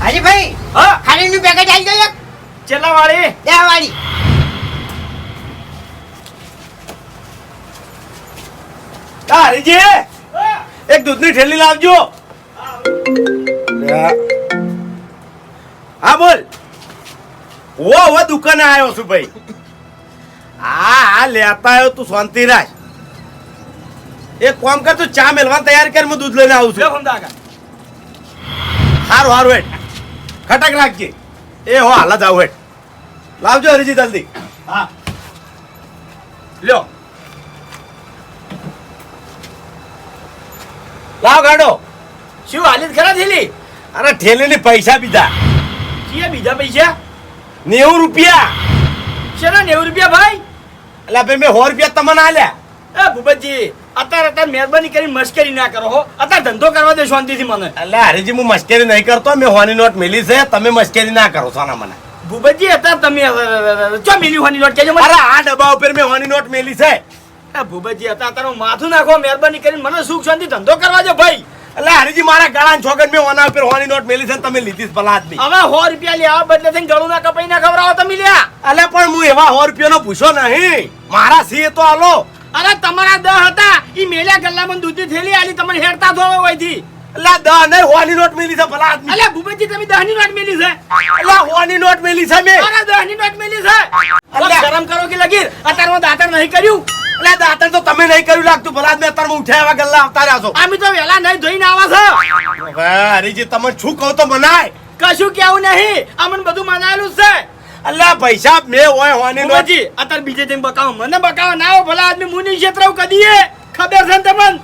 હાજીભાઈ હા. ખાલીનું પેકેટ આવી ગયું એક? ચેલા વાળી? દહ વાળી. હરીજી એક દૂધની થેલી લાવજો. હા બોલ. ઓ હવે દુકાને આવ્યો છું ભાઈ. હા હા લેતા આવ્યો તું શાંતિ રાખ. એક કામ કર તું ચા મેલવા તૈયાર કર હું દૂધ લઈને આવું છું. ફમદાકા હારું હારું હેઠ ખટક રાખજે એ હો હાલ જ આવું હેઠ લાવજો હરીજી જલ્દી. હા. લ્યો. લાવ ગાડો. શું હાલી ખરા થેલી? અરે ઠેલીની પૈસા બીજા. છીએ બીજા પૈસા? નેવું રૂપિયા. શેના નેવું રૂપિયા ભાઈ? એટલે ભાઈ મેં સો રૂપિયા તમને આલ્યા. એ ભૂપતજી અત્યારે અત્યારે મહેરબાની કરીને મશ્કરી ના કરો હો. અત્યારે ધંધો કરવા દે શાંતિથી મને. એટલે હરીજી હું મશ્કરી નહીં કરતો મેં હોની નોટ મેલી છે. તમે મશ્કરી ના કરો સોના મને. ભૂપતજી અત્યારે તમે ચો મિલી હોની નોટ કેજો અરે આ ડબ્બા ઉપર મેં હોની નોટ મેલી છે. એ ભૂપતજી અત્યારે તારું માથું નાખો મહેરબાની કરીને મને સુખ શાંતિ ધંધો કરવા દે ભાઈ. એટલે હરીજી મારા ગળા છોકર મેં ઓના ઉપર હોની નોટ મેલી છે તમે લીધી ભલા આદમી હવે સો રૂપિયા લે આ બદલે થઈને ગળું ના કપાઈ ના ખવડાવો તમે લ્યા. એટલે પણ હું એવા સો રૂપિયાનો પૂછો નહીં. મારા સી તો આલો. અરે તમારા દહ હતા ઈ મેલ્યા ગલ્લામાં દૂધી થેલી આલી તમને હેરતા ધોવા હોયથી એટલે દહ નહીં હોની નોટ મેલી છે ભલા આદમી અલ્યા ભૂપેજી તમે દહની નોટ મેલી છે? એટલે હોની નોટ મેલી છે મે. અરે દહની નોટ મેલી છે. અલ્યા. ગરમ કરો કે લગીર અત્યારે હું દાંતણ નહીં કર્યું. એટલે દાતણ તો તમે નહીં કર્યું લાગતું. ભલા મેં અત્યારે ઉઠ્યા એવા ગલ્લા આવતા રહ્યા છો. અમે તો વેલા નહીં ધોઈને આવા છો. હરીજી તમે શું કહો તો મનાય. કશું કેવું નહીં. અમને બધું મનાયેલું જ છે. અલ્લા પૈસા મેં હોય હોની ભૂપતજી અત્યારે બીજે જઈને બકાવો મને બકાવો ના ભલા આદમી મુની ક્ષેત્ર કદીએ ખબર છે ને તમને?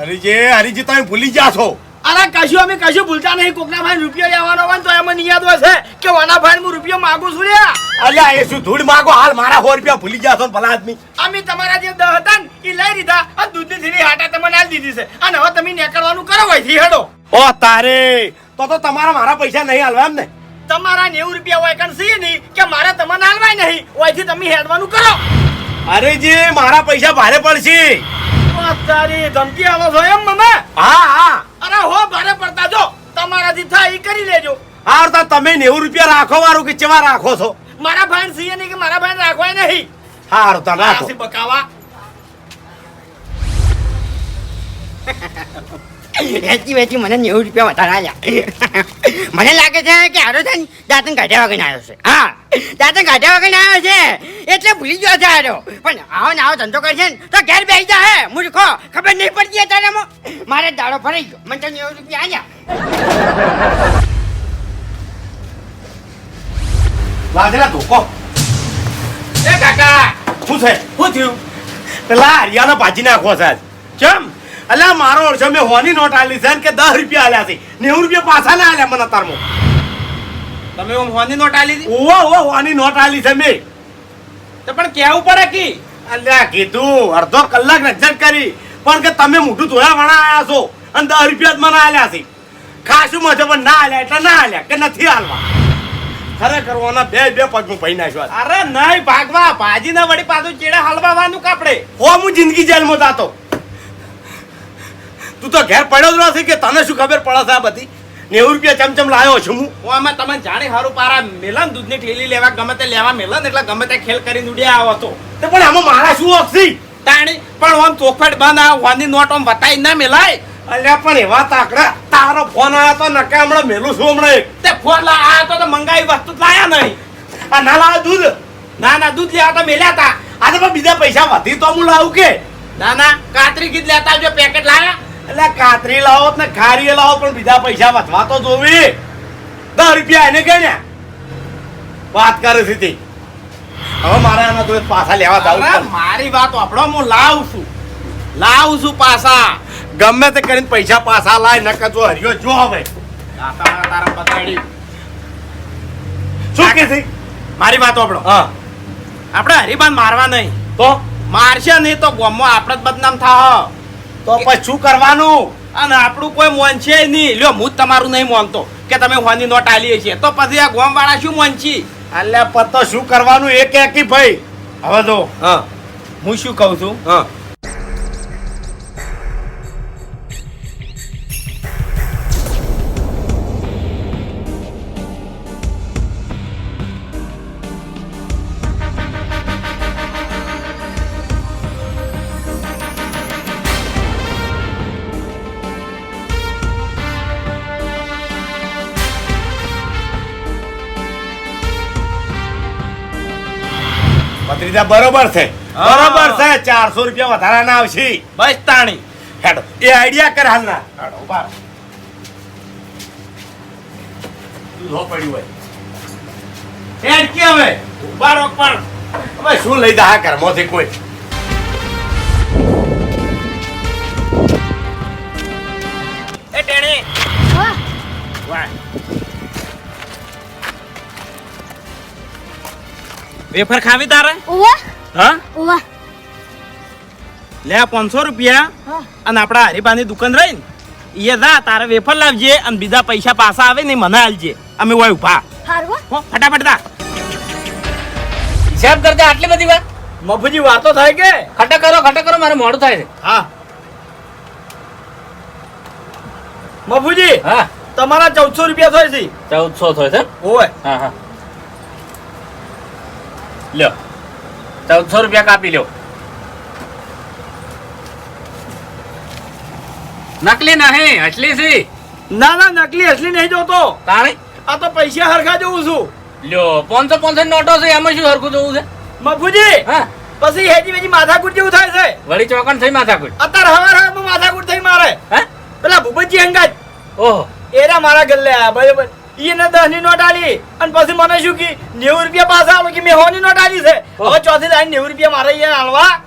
હરીજી હરીજી તમે ભૂલી ગયા છો. અરે કશું અમે કશું ભૂલતા નહીં. કોકના ભાઈ રૂપિયો લેવાનો હોય તો એમાં યાદ હોય છે કે વાના ભાઈ હું રૂપિયો માગું છું લ્યા. અલ્યા એ શું ધૂળ માગો? હાલ મારા સો રૂપિયા ભૂલી ગયા છો ભલા આદમી. અમે તમારા જે દહ હતા ને એ લઈ લીધા. અને દૂધની થેલી હાટા તમને આલી દીધી છે. અને હવે તમે નીકળવાનું કરો હોય હેડો ઓ તારે તો તો તમારા મારા પૈસા નહીં હાલવા એમ ને તમારા નેવું રૂપિયા હોય કારણ છે નહીં કે મારે તમને આલવાય નહીં. ઓયથી તમે હેડવાનું કરો. અરે જે મારા પૈસા ભારે પડશે. ઓ તારી ધમકી આવો છો એમ મને? હા હા. અરે હો ભારે પડતા જો. તમારાથી થાય એ કરી લેજો. હા તો તમે નેવું રૂપિયા રાખો વારું કે ચેવા રાખો છો? મારા ભાઈ સીએ નહીં કે મારા ભાઈ રાખવાય નહીં. હારું તો રાખો. આસી બકાવા. વેચી વેચી મને નેવું રૂપિયા વધારે મને લાગે છે કે આરો છે ને દાંતન કાઢ્યા વગર આવ્યો છે. હા. દાંતન ગાઢા વગર આવ્યો છે. એટલે ભૂલી ગયો છે હારો. પણ આવો ને આવો ધંધો કરશે ને તો ઘેર બેસી જા હે મૂર્ખો. ખબર નહીં પડતી અત્યારે મારે દાડો ફરાઈ ગયો. મને તો નેવું રૂપિયા આવ્યા લાજરા ધોકો એ કાકા. શું છે? શું થયું? પેલા હરિયાના ભાજી નાખો છે કેમ? અલ્યા મારો અડસો મેં હોની નોટ આલી છે ને કે દસ રૂપિયા આલ્યા છે. નેવું રૂપિયા પાછા ના આલ્યા મને તારમાં તમે હું હોની નોટ આલી હતી ઓવો ઓવો હોની નોટ આલી છે મેં. તો પણ કેવું પડે કી? અલ્યા કીધું અડધો કલાક રજત કરી. પણ કે તમે મોઢું ધોયા વણા આવ્યા છો અને દસ રૂપિયા જ મને આલ્યા છે. ખાસું મજો પણ ના આલ્યા એટલે ના આલ્યા કે નથી હાલવા ખરેખર ઓના બે બે પગનું ભાઈ નાખ્યો અરે નહીં ભાગવા. ભાજીના વળી પાછું ચેડે હલવાવાનું કાપડે. હો હું જિંદગી જેલમાં જાતો. તું તો ઘેર પડ્યો જ નથી કે તને શું ખબર પડે છે આ બધી? નેવું રૂપિયા ચમચમ લાવ્યો છું હું? આમાં તમે જાણે હારું પારા મેલન દૂધની ઠેલી લેવા ગમે તે લેવા મેલન એટલે ગમે તે ખેલ કરીને ઉડ્યા આવો તો પણ આમાં મારા શું અક્ષી તાણી પણ આમ ચોખવટ બંધ આ વાની નોટ આમ બતાવી ના મેલાય. અલ્યા પણ એવા તાકડા તારો ફોન આવ્યો તો નકા હમણાં મેલું છું હમણાં. તે ફોન આ તો મંગાવી વસ્તુ લાયા નહીં. આ ના લાવ દૂધ? ના ના દૂધ લેવા તો મેલ્યા હતા આ તો બીજા પૈસા વધી તો હું લાવું કે? ના ના કાતરી કીધ લેતા જો પેકેટ લાયા. એટલે કાતરી લાવો ને ખારી લાવો પણ બીજા પૈસા વધવા તો જોવી. દસ રૂપિયા એને ગણ્યા વાત કરે છે તે. હવે મારે આના તો પાછા લેવા જાવ મારી વાત આપણો હું લાવું છું. લાવું છું પાછા. ગમે તે કરીને પૈસા પાછા લાય નકર જો હરિયો જો હવે તારા તારા પતાડી શું કે છે? મારી વાત આપણો હા. આપણે હરિબાન મારવા નહીં. તો? મારશે નહીં તો ગોમમાં આપણે જ બદનામ થાહ. તો પછી શું કરવાનું? અને આપણું કોઈ મોનશે નહીં. લ્યો હું જ તમારું નહીં મોનતો કે તમે હોની નોટ આલીએ છીએ. તો પછી આ ગોમ વાળા શું છે અલ્યા પતો શું કરવાનું? એ કે ભાઈ. હવે તો હા. હું શું કહું છું? હા. ભત્રીજા બરોબર છે. બરોબર છે ચારસો રૂપિયા વધારાના આવશે. બસ તાણી. હેડો એ આઈડિયા કર હાલના. હેડો ઊભા. લો પડ્યું હોય. હેડ કે હવે? ઊભા રહો પણ. હવે શું લઈ દા ઘરમાંથી કોઈ? વેફર ખાવી તારે? હા? લે પાંચસો રૂપિયા. અને આપણા હરીબાની દુકાન રહી ને એ જા તારે વેફર લાવજે અને બીજા પૈસા પાછા આવે ને મને આલજે. અમે હોય ઊભા ફટાફટ દા હિસાબ કરતા આટલી બધી વાત મફુજી વાતો થાય કે? ખટા કરો ખટા કરો મારે મોડું થાય છે. હા. મફુજી હા. તમારા ચૌદસો રૂપિયા થાય છે. ચૌદસો થયો છે? ઓય હા હા. લ્યો ચૌદસો રૂપિયા કાપી લ્યો નકલી નહીં અસલી છે ના ના નકલી અસલી નહીં જોતો. તાણે આ તો પૈસા હરખા જોઉં છું. લ્યો પાંચસો પાંચસો નોટો છે એમાં શું હરખું જોવું છે? મફુજી હા. પછી હેજી વેજી માથાકૂટ જેવું થાય છે? વળી ચોકન થઈ માથાકૂટ. અત્યારે હવાર હવારમાં માથાકૂટ થઈ મારે. હે? પેલા ભૂપતજી અંગાજ. ઓહો. એરા મારા ગલ્લે આ બરાબર. એને દસની નોટ આલી. અને પછી મને શું કી? નેવું રૂપિયા પાછા આલો કે મેં હોની નોટ આલી છે. હવે ચોથી લાઈન નેવું રૂપિયા મારે અહીંયા આલવા.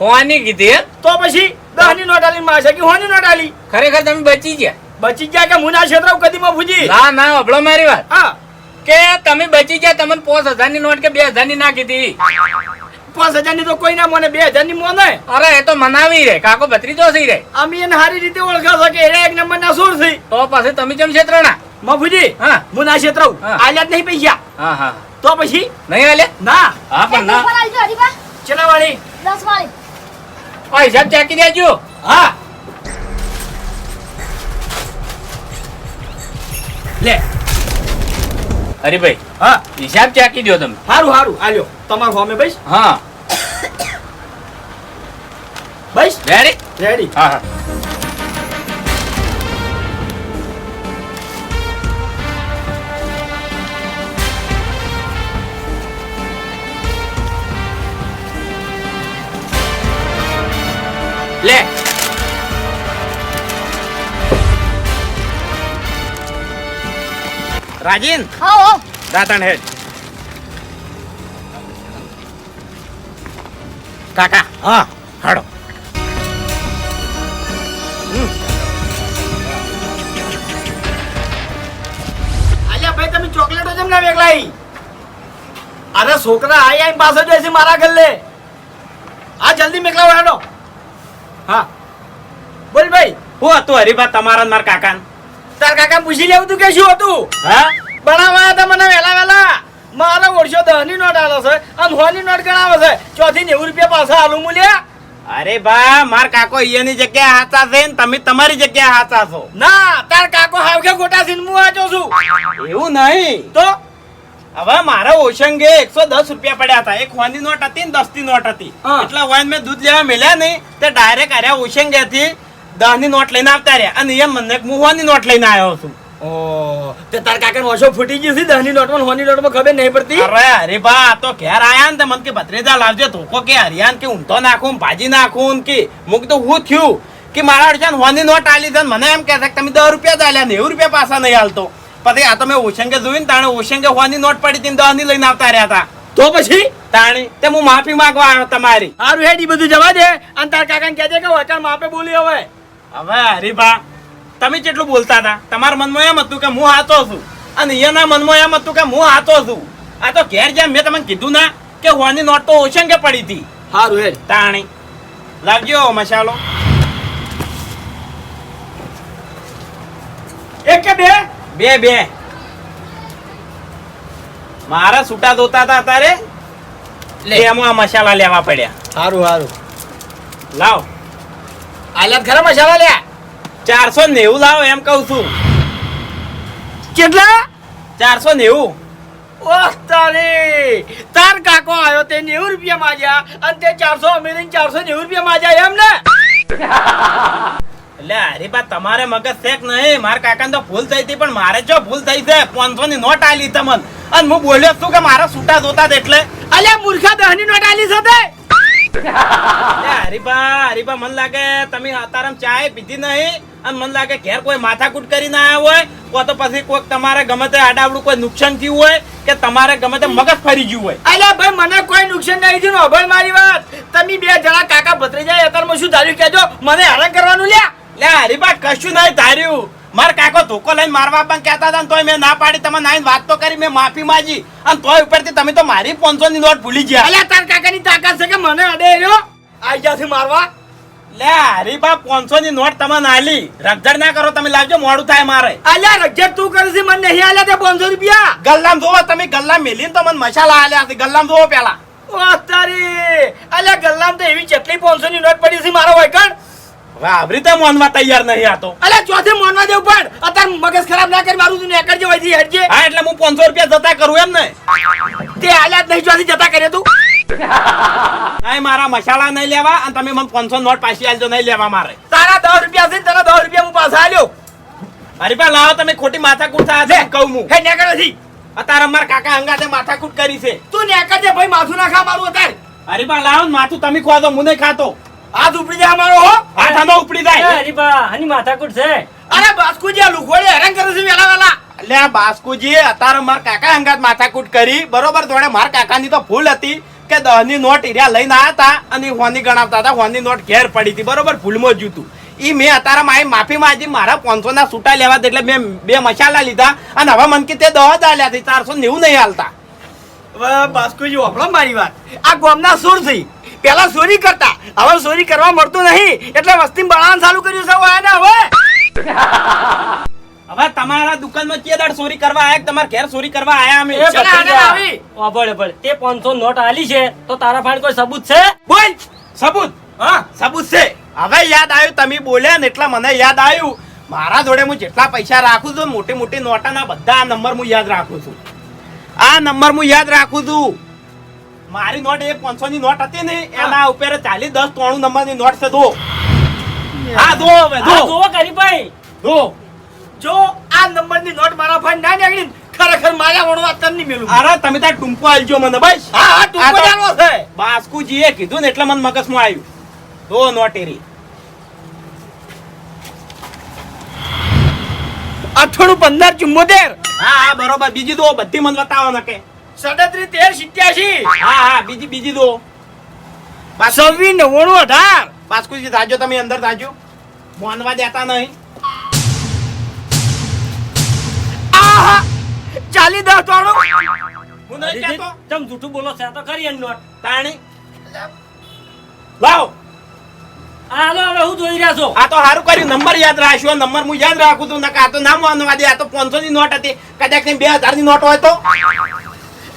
હોની કીધી તો પછી દસની નોટ આલી મારે કે હોની નોટ આલી? ખરેખર તમે બચી ગયા. બચી ગયા કે હું ના ક્ષેત્ર કદી માં ભૂજી? ના ના અભળો મારી વાત. હા. કે તમે બચી ગયા તમને પાંચ હજારની નોટ કે બે હજારની ના કીધી? પાંચ હજારની તો કોઈ ના મને બે હજારની મોને. અરે એ તો મનાવી રે કાકો ભત્રીજો થઈ રે અમે એને સારી રીતે ઓળખા શકે એને એક નંબર ના સુર છે. તો પછી તમે જેમ ક્ષેત્રના મફુજી હા. હું ના ક્ષેત્ર. આલ્યા જ નહીં પૈસા. હા હા. તો પછી? નહીં આલે? ના. હા પણ ના. ચલા વાળી દસ વાળી આ સાહેબ ચાકી દેજો હા. લે. હરીભાઈ હા. હિસાબ ચાકી દો તમે. સારું સારું આલ્યો. તમારું હોમે ભાઈ હા. ભાઈ રેડી રેડી હા હા. રાજીન? હા હો. દાતણ હેડ. કાકા હા. હાડો. આલ્યા ભાઈ તમે ચોકલેટો જેમ ના વેગલાઈ? અરે છોકરા આઈ આઈ પાસે જાય છે મારા ગલ્લે આ જલ્દી મેકલાવો હેડો. હા. બોલ ભાઈ. હું હતું હરીબા તમારા ને મારા કાકા તાર કાકા પૂછી લેવું તું કે શું હતું? હા? બનાવવા હતા મને વહેલા વહેલા. મારા વર્ષો દહની નોટ આલે છે અને હો ની નોટ ગણાવે છે. ચોથી નેવું રૂપિયા પાછા આલુ મૂલ્યા અરે બા માર કાકો અહીંયાની જગ્યાએ હાચા છે ને તમે તમારી જગ્યાએ હાચા છો. ના તાર કાકો હાવખે ગોટા સીન હું વાંચો છું. એવું નહીં. તો? હવે મારા ઓશંગે એકસો દસ રૂપિયા પડ્યા હતા. એક હોની નોટ હતી ને દસની નોટ હતી. એટલા વાન મેં દૂધ લેવા મેલ્યા નહીં તે ડાયરેક્ટ આર્યા ઓશંગે થી દસની નોટ લઈને આવતા રહ્યા. અને એમ મને હું હોની નોટ લઈને આવ્યો છું. ઓ તે તાર કાકા ઓછો ફૂટી ગઈ છે દહ નોટમાં ને હો ની નોટમાં ખબર નહીં પડતી? અરે અરે બા તો ઘેર આયા ને મને કે ભત્રીજા લાવજે ધોકો કે હરિયાન કે ઊંધો નાખું ભાજી નાખું કે મુક તો હું થયું કે મારા હોની નોટ આલી છે મને એમ કહે છે કે તમે દસ રૂપિયા જ આલ્યા નેવું રૂપિયા પાછા નહીં હાલતો પછી આ તો મેં ઓશંગે જોયું તાણે ઓશંગે હોની નોટ પડી હતી ને દસની લઈને આવતા રહ્યા હતા. તો પછી? તાણી તે હું માફી માંગવા આવ્યો તમારી. હારું હેડ બધું જવા દે. અને તાર કાકાને કહેજે કે વચન માપે બોલી હવે. હવે હરીભા તમે કેટલું બોલતા હતા? તમારા મનમાં એમ હતું કે હું હાથો છું. અને એના મનમાં એમ હતું કે હું હાથો છું. આ તો ઘેર જેમ મેં તમને કીધું ના કે હોની નોટ તો ઓશંગે પડી હતી. સારું હે તાણી લાગ્યો મસાલો? એક કે બે? બે બે. મારા છૂટા ધોતા હતા તારે લે. એમાં આ મસાલા લેવા પડ્યા. સારું સારું લાવ. આલ્યા ખરા મસાલા લ્યા. ચારસો નેવું લાવો એમ કઉ છું. કેટલા? ચારસો નેવું. ઓહ તારે. તાર કાકો આવ્યો તે નેવું રૂપિયા માજ્યા અને તે ચારસો અમેરિકન ચારસો નેવું રૂપિયા માજ્યા એમ ને એટલે અરે બા તમારે મગજ શેક નહીં. મારા કાકા તો ભૂલ થઈ હતી પણ મારે જો ભૂલ થઈ છે. પાંચસો ની નોટ આલી તમને અને હું બોલ્યો છું કે મારા છૂટા જોતા એટલે. અલ્યા મૂર્ખા દહની નોટ આલી સાથે અરે હરીબા હરીબા મન લાગે તમે અતારામ ચાય પીધી નહીં અને મન લાગે ઘેર કોઈ માથાકૂટ કરીને આવ્યા હોય કો તો પછી કોઈક તમારે ગમે તે આડાવડું કોઈ નુકસાન થયું હોય કે તમારે ગમે તે મગજ ફરી ગયું હોય. અલ્યા ભાઈ મને કોઈ નુકસાન નહીં થયું અભય મારી વાત. તમે બે જણા કાકા ભત્રીજા અત્યારમાં શું ધાર્યું કેજો મને હેરાન કરવાનું લ્યા. લે હરીબા કશું નહીં ધાર્યું. મારા કાકો ધોકો લઈને મારવા પણ કહેતા હતા તોય મેં ના પાડી. તમે નાઈને વાત તો કરી મેં માફી માંગી. અને તોય ઉપરથી તમે તો મારી પાંચસો ની નોટ ભૂલી ગયા. અલ્યા તાર કાકાની તાકાત છે કે મને અડે રહ્યો? આઈ જાથી મારવા? લે હરીબા પાંચસો ની નોટ તમે નાલી. રગજડ ના કરો તમે લાવજો મોડું થાય મારે. અલ્યા રગજડ તું કરે છે મને નહીં આલ્યા તે 500 રૂપિયા? ગલ્લામ જોવો તમે ગલ્લામ મેલીને તો મને મસાલા આલ્યા છે ગલ્લામ જોવો પેલા ઓ તારી. અલ્યા ગલ્લામ તો એવી ચટલી 500 ની નોટ પડી છે મારો વૈકણ હવે આવી રીતે તૈયાર નહીં આતો તો. ચોથે મોનવા દેવ પણ અતાર મગજ ખરાબ ના કરી મારું તું નેકર જે થી હટજે હા એટલે હું પાંચસો રૂપિયા જતા કરું એમ ને. તે આલ્યા જ નહીં ચોથી જતા કરે તું. નહીં મારા મસાલા નહીં લેવા અને તમે મને પાંચસો નોટ પાછી આલજો નહીં લેવા મારે. તારા 10 રૂપિયા છે તારા દસ 10 રૂપિયા હું પાછા આલ્યો. પાસે લાવો તમે ખોટી માથાકૂટ થાય છે કહું હું. હે નેકર નથી. અત્યારે મારા કાકા હંગાતે માથાકૂટ કરી છે. તું નેકર જે ભાઈ માથું ના ખા મારું અત્યારે. હરીબા લાવો માથું તમે ખોદો હું નહીં ખાતો. હાથ ઉપડી જાય અમારો હો. હાથ આનો ઉપડી જાય. અરે બા હની માથાકૂટ છે. અરે બાસ્કુજી આ લુખોડે હેરાન કરે છે વેલા વેલા. એટલે આ બાસ્કુજી અત્યારે માર કાકા હંગાત માથાકૂટ કરી. બરોબર થોડે મારા કાકાની તો ભૂલ હતી કે દહની નોટ એરિયા લઈને આવ્યા હતા અને હોની ગણાવતા હતા. હોની નોટ ઘેર પડી હતી. બરોબર ભૂલમાં જૂતું ઈ મેં અત્યારે મારી માફી માંગી મારા પાંચસો ના છૂટા લેવા એટલે મેં બે મસાલા લીધા અને હવે મન કે તે દહ જ આલ્યા હતી ચારસો નેવું નહીં હાલતા બાસ્કુજી વાપરો મારી વાત. આ ગામના સુર થઈ પેલા ચોરી કરતા હવે ચોરી કરવા મળતું નહીં. એટલે વસ્તી બળાન ચાલુ કર્યું છે હવે હવે. હવે તમારા દુકાનમાં કે દાડ ચોરી કરવા આયા કે તમારા ઘેર ચોરી કરવા આયા અમે? આવી. વાપરે તે પાંચસો નોટ આલી છે તો તારા પાસે કોઈ સબૂત છે? બોલ. સબૂત? હા સબૂત છે. હવે યાદ આવ્યું તમે બોલ્યા ને એટલા મને યાદ આવ્યું. મારા જોડે હું જેટલા પૈસા રાખું છું મોટી મોટી નોટાના બધા નંબર હું યાદ રાખું છું. આ નંબર હું યાદ રાખું છું. મારી નોટ એ પાંચસો ની નોટ હતી ને એના ઉપર ચાલી દસ ત્રણ નંબરની નોટ છે દો હા દો હવે દો દો કરી ભાઈ દો જો આ નંબરની નોટ મારા ભાઈ ના નીકળી ખરેખર મારા વણવા તનની મેલું. અરે તમે તાર ટૂંકો આલજો મને ભાઈ હા હા તું આ છે. બજારનો એ કીધું ને એટલે મને મગજમાં આવ્યું. દો નોટ એરી અઠાણું પંદર ચુમ્મોતેર હા હા બરોબર. બીજી દો બધી મને બતાવો નકે સડત્રીસ તેર સિત્યાસી. હા હા બીજી બીજી દો. છવ્વીસ નવ્વાણું અઢાર. પાસકુજી થાજો તમે અંદર થાજો માનવા દેતા નહીં. આહા ચાલી દસ ત્રાણું હું નહીં કહેતો. તમે જૂઠું બોલો છે તો ખરી એમ નોટ તાણી. લાવ. હાલો હવે હું જોઈ રહ્યા છો. આ તો સારું કર્યું. નંબર યાદ રાખ્યો નંબર હું યાદ રાખું છું. નકા આ તો ના માનવા દે. આ તો પાંચસો ની નોટ હતી. કદાચ બે હજારની નોટ હોય તો.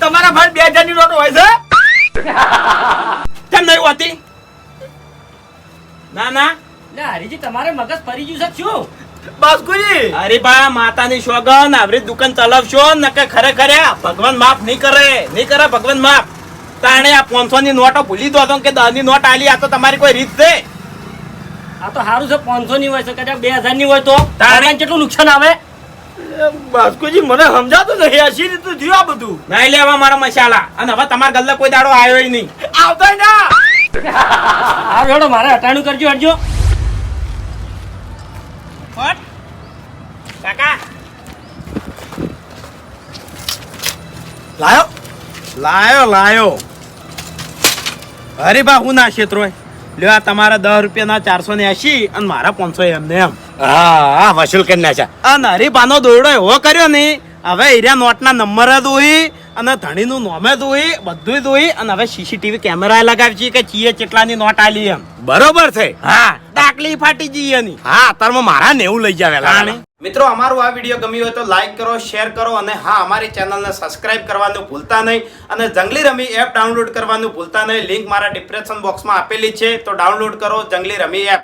તમારા ભાઈ બે હજારની નોટ હોય છે? કેમ નહીં હોતી? ના ના. લે હરીજી તમારે મગજ ફરી ગયું છે શું? બાસ્કુજી! અરે બા માતાની સોગન આવરી દુકાન ચલાવશો નકે ખરેખર ભગવાન માફ નહીં કરે. નહીં કરે ભગવાન માફ. તાણે આ પાંચસો ની નોટો ભૂલી દો કે દસની નોટ આલી. આ તો તમારી કોઈ રીત છે. આ તો સારું છે પાંચસો ની હોય છે કદાચ બે હજારની હોય તો. તારે- કેટલું નુકસાન આવે? બાસ્કુજી મને સમજાતું આ હસી રીતે થયું આ બધું. નહીં લેવા મારા મસાલા. અને હવે તમારા ગલ્લે કોઈ દાડો આવ્યો નહીં. આવતા ના. આ હેડો મારે હટાણું કરજો હટજો કાકા. લાયો? લાયો લાયો. અરે બા હું ના ક્ષેત્રો લ્યો આ તમારા દસ રૂપિયાના ચારસો ને એસી અને મારા પાંચસો એમને એમ. હા હા વસૂલ કરી નાખ્યા. અને હરીબાનો દોરડો એવો કર્યો ને હવે એરિયા નોટના નંબર દોઈ અને ધણીનું નોમે દોઈ બધું દોઈ અને હવે સીસીટીવી કેમેરા લગાવી છે કે ચીએ કેટલાની નોટ આલી એમ. બરોબર છે. હા ટાકલી ફાટી જઈએ ની હા અત્યારમાં મારા નેવું લઈ વહેલા. મિત્રો, અમારું આ વીડિયો ગમ્યું હોય તો લાઈક કરો શેર કરો અને હા, અમારી ચેનલને સબસ્ક્રાઇબ કરવાનું ભૂલતા નહીં અને જંગલી રમી એપ ડાઉનલોડ કરવાનું ભૂલતા નહીં. લિંક મારા ડિસ્ક્રિપ્શન બોક્સમાં આપેલી છે, તો ડાઉનલોડ કરો જંગલી રમી એપ